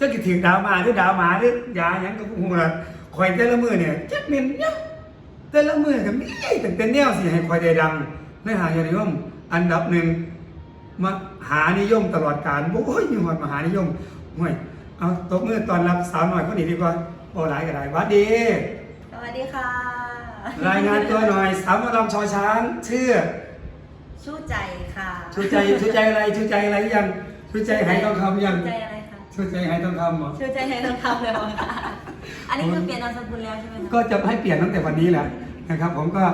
จะกิถึงดาวมาหรือดาวหมาหรือยาหยังก็บ่ฮู้ล่ะข่อยแต่ละมื้อเนี่ยจักแม่นหยังแต่ละมื้อก็มีตั้งแต่แนวสิให้ข่อยได้ดังในหายานิยม อันดับหนึ่งมหานิยมตลอดกาลโอ้ยมีหอดมหานิยมห่วยเอาตบมือตอนรับสาวหน่อยคนนี้ดีกว่าบ่หลายก็ได้หวัดดี สวัสดีค่ะ รายงานตัวหน่อยสาวหมอลำชอช้างชื่อชูใจค่ะ ชูใจชูใจอะไรชูใจอะไรยังชูใจหายทองคำยัง ชูใจอะไร คะชูใจหายทองคำเหรอชูใจให้ต้องทำเลยค่ะ อันนี้คือเปลี่ยนนามสกุลแล้วใช่ไหมคะก็จะให้เปลี่ยนตั้งแต่วันนี้แหละนะครับ ผมก็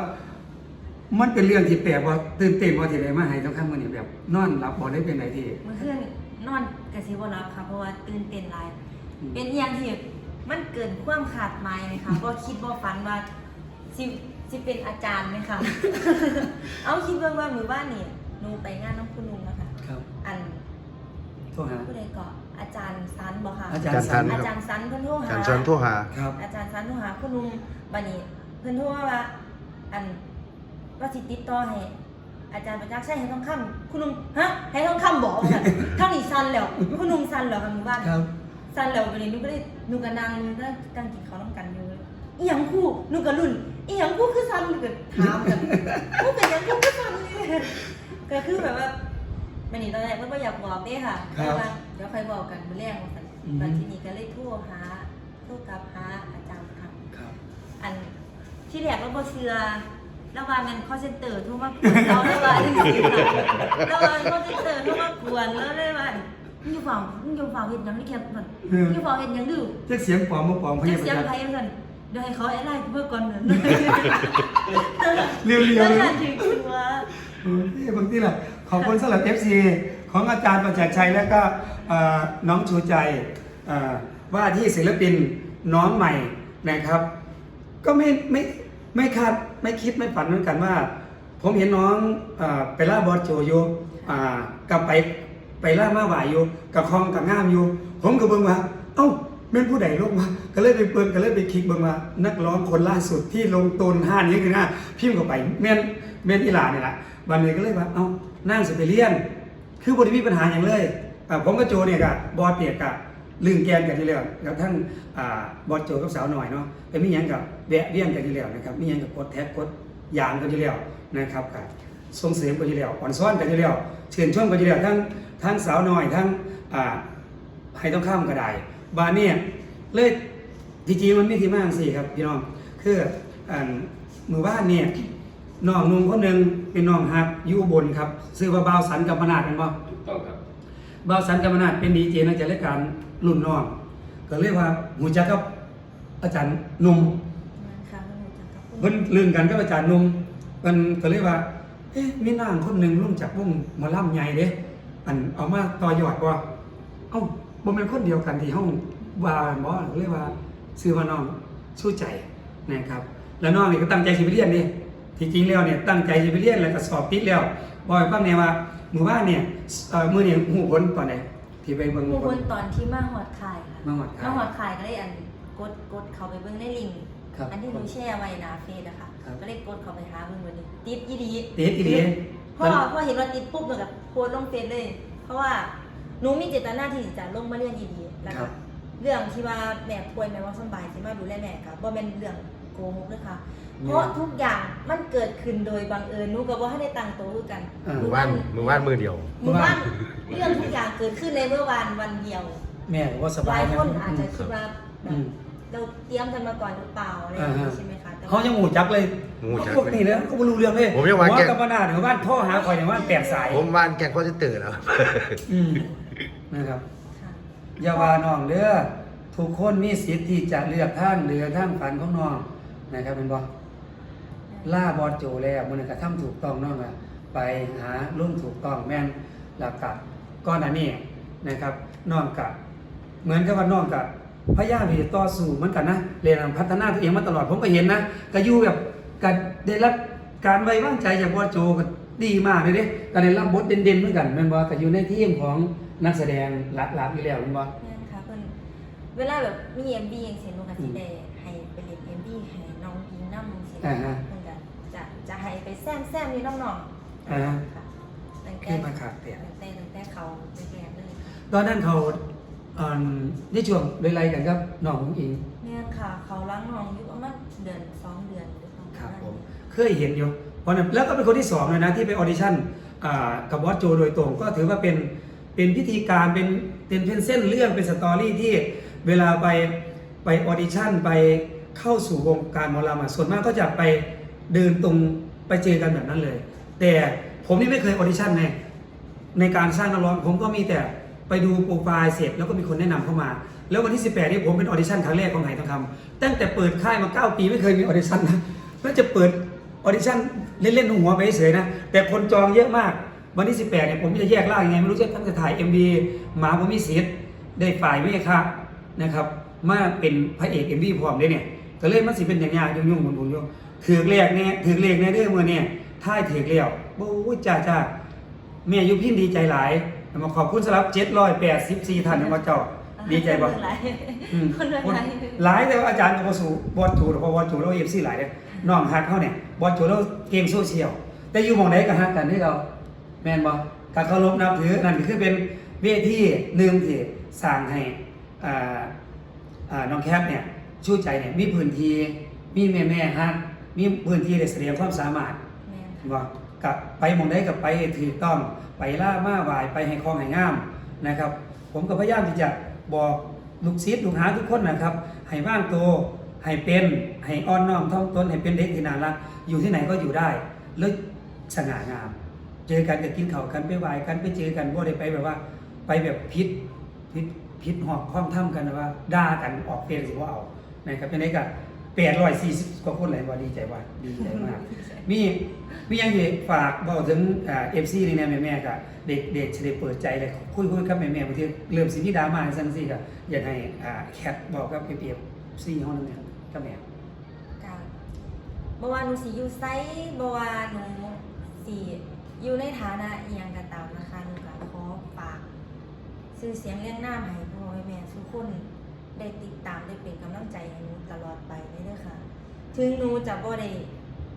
มันเป็นเรื่องที่แปลกว่าตื่นเต้นว่าที่ไหนมาหายทองคำมันนี่แบบ นอนหลับบ่ได้เป็นไหนที่เมื่อคืนนอนกระซิบว่ารับค่ะเพราะว่าตื่นเต้นหลายอืมเป็นอหย่างที่มันเกินความขาดหมายเลยค่ะเพราะคิดว่าฝันว่าสิสิเป็นอาจารย์ไหมคะ เอาคิดว่าว่ามือบ้านนี่หนูไปงานน้องคุณลุงนะคะครับ อันโทรหาผู้ใดเกาะ อาจารย์ซันบอกค่ะอาจารย์สัน อาจารย์ซันเพิ่นโทรหาการชวนทั่วหา ครับ อาจารย์สันโทรหาคุณลุงบันนี้เพิ่นโทรมาว่าอันว่าสิติดต่อให้อาจารย์ประจักษ์ใช่ให้ทองคำคุณลุงฮะให้ทองคำบอกค่ะเท่านี้สั้นแล้วคุณลุงสั้นแล้วค่ะหมู่บ้านครับสั้นแล้วบันนี้หนูก็เลยหนูก็นั่งนั่งตั้งกินข้าวน้ำกันอยู่อีหยังคู่หนูก็รุ่นอีหยังคู่คือสั้นหนูก็ถามกันคู่เป็นหยังคู่คือสั้นเลยก็คือแบบว่า บันนี้ตอนแรกมันก็อยากบอกเด้ค่ะครับแต่ว่าเดี๋ยวค่อยบอกกันมื้อแรกว่าซั่นอืม ตอนที่นี้ก็เลยโทรหาโทรกลับหาอาจารย์ค่ะ ครับ อันที่แรกเราบ่เชื่อแล้วว่าแมันคอเซ็นเตอร์โทรมากวนเราแล้วว่าจังซี่ค่ะแล้วว่าคอเซ็นเตอร์โทรมากวนแล้วเลยว่ามึงอยู่ฝั่งมึงอยู่ฝั่งเฮ็ดหยังนี่แค่มันเอออยู่ฝั่งเฮ็ดหยังดูเจ๊เสียงปลอมมาปลอมพจะยาเสียงบาไผลซั่นเดี๋ยวให้เขาแอดไลน์เพื่อก่อนนั่นเรียวๆแล้วเลยนั่นถึงตัวเออนี่บางทีแหละ ขอบคุณสำหรับ FC ของอาจารย์ประจักษ์ชัยและก็เอ่อน้องชูใจเอ่อว่าที่ศิลปินน้องใหม่นะครับ ก็ไม่ไม่ไม่คาดไม่คิดไม่ฝันเหมือนกันว่า ผมเห็นน้องเอ่อไปล่าบอสโจอยู่อ่ากับไปไปล่ามาหวายอยู่กับคลองกับง่ามอยู่ ผมก็เบิ่งว่า เอ้า ม่นผู้ใดลงมาก็เลยไปเบิ่งก็เลยไปคลิกเบิ่งว่านักร้องคนล่าสุดที่ลงตนห้านี้คือหน้าพิมพ์เข้าไปแม่นแม่นอีหลานี่แหละวันนี้ก็เลยว่าเอ้านั่งสิไปเรียน คือบริมีปัญหาอย่างเลยอ่าผมกับโจเนี่ยกับบอสเปียกกับลืมแกนกันที่แล้วกับทั้งอ่าบอสโจกับสาวหน่อยเนาะแต่มีหยังกับแวะเวียนกันที่แล้วนะครับมีหยังกับกดแท็กกดยางกันที่แล้วนะครับกับส่งเสริมกันที่แล้วอ่อนซ้อนกันที่แล้วเชิญชวนกันที่แล้วทั้งทั้งสาวหน่อยทั้งอ่าให้ต้องข้ามกระได บานเนี่ยเลยจริงๆมันไม่ที่มากสิครับพี่น้องคืออ่ามือบ้านเนี่ยน้องหนุ่มคนหนึ่งเป็นน้องฮักอยู่อุบลครับซื้อว่าบ่าวสันกับมนาดเป็นบ่ถูกต้องครับบ่าวสันกรรมนาถเป็นดีเจนักจัดรายการรุ่นน้องก็เรียกว่าหูจักกับอาจารย์หนุ่มนั่นค่ะมันรู้จักกับคุณเพิ่นลืมกันกับอาจารย์หนุ่มเพิ่นก็เรียกว่าเอ๊ะมีนางคนหนึงรุ่นจากวงหมอลำใหญ่เด้อันเอามาต่อยอดว่าเอ้า บ่แม่นคนเดียวกันที่ห้องว่าบ่เรียกว่าชื่อว่าน้องสู้ใจนะครับ แล้วน้องนี่ก็ตั้งใจสิไปเรียนนี่ที่จริงแล้วเนี่ยตั้งใจสิไปเรียนแล้วก็สอบติดแล้วบ่ให้ฟังแน่ว่าหมู่บ้านเนี่ยเอ่อมื้อนี้ฮู้ผลตอนไหนที่ไปเบิ่งผู้ผคลนตอนที่มาหอดคายค่ะมาหอดคายมาหอดคายก็เลยอันกดกดเขาไปเบิ้งในลิงก์ครับอันที่หนูแช่ไว้หนาเฟซอะค่ะครับก็เลยกดเขาไปหาเบิ้งวันนี้ติดอีดีติดอีหลีเพราะว่าพอเห็นว่าติดปุ๊บหนูกับโพสต์ลงเฟซเลย เพราะว่า หนูมีเจตนาที่จะลงมาเรียนดีๆแล้วครัก็บ เรื่องที่ว่าแม่ป่วยแม่ว่าสำบายที่มาดูแลแม่กับบ่เป็นเรื่องโกหกเลยค่ะเพราะทุกอย่างมันเกิดขึ้นโดยบังเอิญหนูกับว่าให้ได้ตังตัวคือกันอ่ามือว่านมือว่านมือเดียวหมู่บ้านเรื่องทุกอย่างเกิดขึ้นในเมื่อวานวันเดียวแม่ก็ว่าสหบาลายยนะคนอาจจะคิดว่าแบอืบ ม เราเตรียมกันมาก่อนหรือเปล่าอะไรอย่างอ่านี้ฮะใช่ไหมคะแต่ว่เขายังหูจักเลยหูจักพวกนี้แล้วเขาไม่รู้เรื่องเลยผมยังว่าแกกรรมนาถหรือว่าพ่อหาคอยอย่างว่าแปดสายผมว่านแกงก็จะตื่นแล้ว อืมนะครับ ค่ะอย่าว่าน้องเด้อทุกคนมีสิทธิ์ที่จะเลือกท่านหรือท่านฝันของน้องนะครับเป็นบ่ล่าบอลโจแล้วมันกระทำถูกต้องน้องอะไปหาลุ่มถูกต้องแม่นหลักกะก้อนอันนี้นะครับน้องกะเหมือนกับว่าน้องกะ พยายามที่จะต่อสู้เหมือนกันนะเรียนพัฒนาตัวเองมาตลอดผมก็เห็นนะก็อยู่แบบก็ได้รับการไว้วางใจจากบอสโจก็ดีมากเลยเด้ก็ได้รับบทเด่นๆเหมือนกันแม่นบ่ก็อยู่ในทีมของนักแสดงหลักๆอยู่แล้วแม่นบ่แม่นค่ะเพิ่นเวลาแบบมีเอ็มบีอย่างเช่นหนูก็สิได้ให้ไปเล่นเอ็มบีให้น้องอิงนำสิอ่าฮะเพิ่นก็จะจะให้ไปแซมแซมอยู่น้องๆอ่าฮะค่ะตั้งแต่คือมาขาดเตียตั้งแต่ตั้งแต่เขาแรกๆเลยค่ะตอนนั้นเขา อ่าในช่วงเวลากันครับน้องอิงแม่นค่ะ เขาล้างน้องอยู่ประมาณเดือนสองเดือนหรือสองครับผมเดือนเคยเห็นอยู่วันนั้นแล้วก็เป็นคนที่สองเลยนะที่ไปออดิชั่นอ่ากับบอสโจโดยตรงก็ถือว่าเป็นเป็นพิธีการเป็นเป็นเป็นเส้นเรื่องเป็นสตอรี่ที่เวลาไปไปออดิชั่นไปเข้าสู่วงการหมอลำอะส่วนมากก็จะไปเดินตรงไปเจอกันแบบนั้นเลย แต่ผมนี่ไม่เคยออดิชั่นในในการสร้างนักร้องผมก็มีแต่ ไปดูโปรไฟล์เสร็จแล้วก็มีคนแนะนำเข้ามา แล้ววันที่ 18นี่ผมเป็นออดิชั่นครั้งแรกของไหทองคำตั้งแต่เปิดค่ายมา 9 ปีไม่เคยมีออดิชั่นนะแล้วจะเปิดออดิชั่นเล่นๆหัวไปเฉยนะแต่คนจองเยอะมากวันที่ 18เนี่ยผมจะแยกล่างยังไงไม่รู้จะตั้งแต่ถ่าย MV หมาผมมีสิทธิ์ได้ฝ่ายเมฆะนะครับมาเป็นพระเอก MV พร้อมเลยเนี่ยก็เลยมันสิเป็นอย่างยากยุ่งๆหมุนๆอยู่งถือเลขเนี่ยถือเลขในเรื่องมือเนี่ยท่ายถือเลี้ยวโอ้ยจ้าจ้าแม่ยุพินดีใจหลาย มาขอบคุณสำหรับ784ท่านนะมาเจ้า ดีใจบ่คนหลายอืมคนหลายคนหลายแต่ว่าอาจารย์ก็บสูบอลถูเพราะบอลถูเราเอฟซีหลายเลยน้องฮักเขาเนี่ยบอลถูเราเก่งโซเชียลแต่อยู่หมองไหนก็ฮักกันที่เราแม่นบ่การเคารพนับถือนั่นก็คือเป็นเวทีหนึ่งที่สร้างให้อ่าอ่าน้องแคทเนี่ยชูใจเนี่ยมีพื้นที่มีแม่แม่ๆฮักมีพื้นที่ได้แสดงความสามารถแม่นเห็นบ่ กับไปหมองได้กับไปถูกต้องไปล่ามาหวายไปให้คลองให้งามนะครับ ผมก็พยายามที่จะบอกลูกศิษย์ลูกหาทุกคนนะครับ ให้ว่างตัวให้เป็นให้อ่อนน้อมท่อมตนให้เป็นเด็กที่น่ารักอยู่ที่ไหนก็อยู่ได้แล้วสง่างาม เจอกันจะกินข้าวกันไปไหวายกันไปเจอกันบ่ได้ไปแบบว่า ไปแบบพิษพิษพิษหอกข้องถ้ำกันนะว่าด่ากันออกเพลงสิว่าเอานะครับเป็นไงกัน แปดร้อยสี่สิบกว่าคนเลยว่าดีใจว่าดีใจมาก มีมีอยังที่ฝากบอกถึงเอฟซีนี่แน่แม่ๆกับเด็กเด็กจะได้เปิดใจเลยคุยคุยกับแม่ๆบางทีเริ่มสิมีดราม่าซั่นสิก็อยากให้อ่าแคทบอกกับเอฟซีเฮานั่นแหละกับแม่กาบ่ว่าหนูสิอยู่ไซบ่ว่าหนูสิอยู่ในฐานะอีหยังก็ตามนะคะหนูก็ขอฝากชื่อเสียงเรียงหน้าให้พ่อให้แม่ทุกคน ได้ติดตามได้เป็นกำลังใจให้หนูตลอดไปเลยเด้อค่ะถึงหนูจะบ่ได้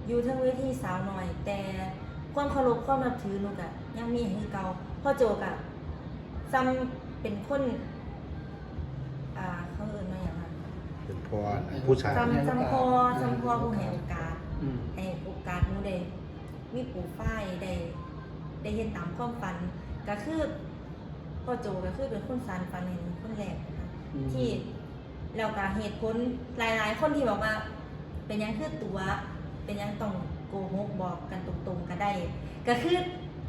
อยู่เทั้งเวทีสาวน้อย แต่ความเคารพความนับถือหนูก็ยังมีให้คือเก่าพ่อโจก็ซ้ำเป็นคนอ่าเขาเอิ้นว่าหยังไงเป็นพ่อผู้ชายจำจำพอจำพอผู้ให้โอกาส อืม ให้โอกาสหนูได้มีปลูกฝ้ายได้ได้เห็นตามความฝัน ก็คือพ่อโจก็คือเป็นคนสานฝันเห็นคนแรกนะคะ อืม ที่แล้วก็เหตุผลหลายๆ คนที่บอกว่า เป็นหยังคือตัว เป็นหยังต้องโกหกบอกกันตรงๆก็ได้ ก็คือ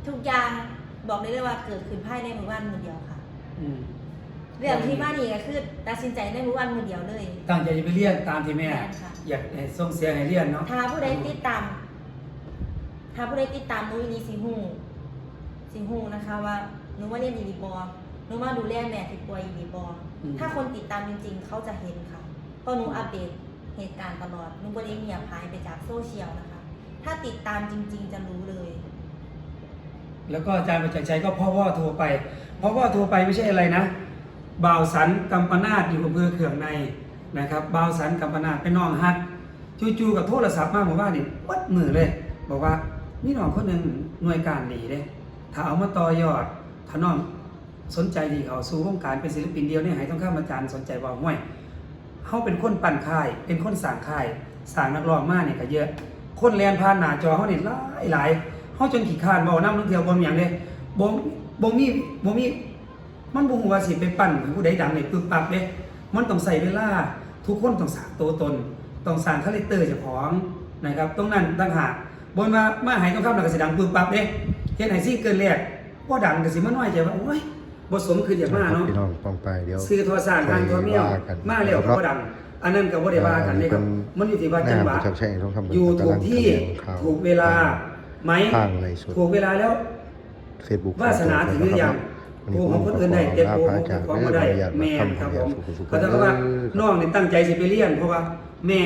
ทุกอย่างบอกได้เลยว่าเกิดขึ้นภายในหมู่บ้านมือเดียวค่ะ อืมเรื่องที่มานี่ก็คือตัดสินใจในหมู่บ้านมือเดียวเลยตั้งใจจะไปเรียนตามที่แม่แม่ค่ะ อยากให้ส่งเสียงให้เรียนเนาะถ้าผู้ใดติดตาม ถ้าผู้ใดติดตามหนูอยู่นี่สิฮู้สิฮู้นะคะว่าหนูว่าเรียนอีหลีบอหนูว่าดูแลแม่ที่ป่วยอีหลีบอ ถ้าคนติดตามจริงๆ เขาจะเห็นค่ะเพราะหนูอัปเดตเหตุการณ์ตลอดหนูบ่ได้เงียบหายไปจากโซเชียลนะคะ ถ้าติดตามจริง ๆ จะรู้เลย แล้วก็อาจารย์ประจักษ์ชัยก็พ่อพ่อโทรไปพ่อพ่อโทรไปไม่ใช่อะไรนะบ่าวสันกัมปนาตอยู่อำเภอเขื่องในนะครับบ่าวสันกัมปนาตเป็นน้องฮักจู่ๆกับโทรศัพท์มาบอกว่านี่วัดมือเลย บอกว่านี่น้องคนหนึ่งหน่วยการดีเด้ถ้าเอามาต่อยอดถ้าน้อง สนใจดีเขาสู่วงการเป็นศิลปินเดียวเนี่ยให้ต้องข้ามอาจารย์สนใจว่าห้วยเขาเป็นคนปั่นค่าย เป็นคนสั่งค่ายสั่งนักร้องมากเนี่ยก็เยอะ คนแลนผ่านหน้าจอเขาเนี่ยหลายหลายเขาจนขี้คร้านเบาน้ำนึงเทียวบนอย่างเลยบ่บ่มีบ่มีมันบ่ฮู้ว่าสิไปปั่นผู้ใดดังเนี่ยปึ๊บปั๊บเด้มันต้องใส่เวลาทุกคนต้องสร้างตัวตนต้องสร้างคาแรคเตอร์เจ้าของนะครับตรงนั้นต่างหากบนมามาให้ต้องคำแล้วก็สิดังปึ๊บปั๊บเด้เฮ็ดให้ซิงเกิลแรกบ่ดังก็สิมาน้อยใจว่าโอ้ย บ่สมคืออยากมาเนาะพี่น้องปองไปเดี๋ยว ซื้อโทรศัพท์ทางโทรเมียวว่ากันมาแล้วก็บ่ดัง อันนั้นก็บ่ได้ว่ากันเลยครับมันอยู่ที่ว่าจังหวะแม่ประจักษ์ชัยต้องคำอยู่ถูกที่กำลังแถลงข่าวถูกเวลาไหมทางในสุดถูกเวลาแล้วเฟซบุ๊กวาสนาถึงหรือยังโกของคนอื่นได้แต่โกของเจ้าของบ่ได้แม่นครับผมก็ต้องว่าน้องนี่ตั้งใจสิไปเรียนเพราะว่าแม่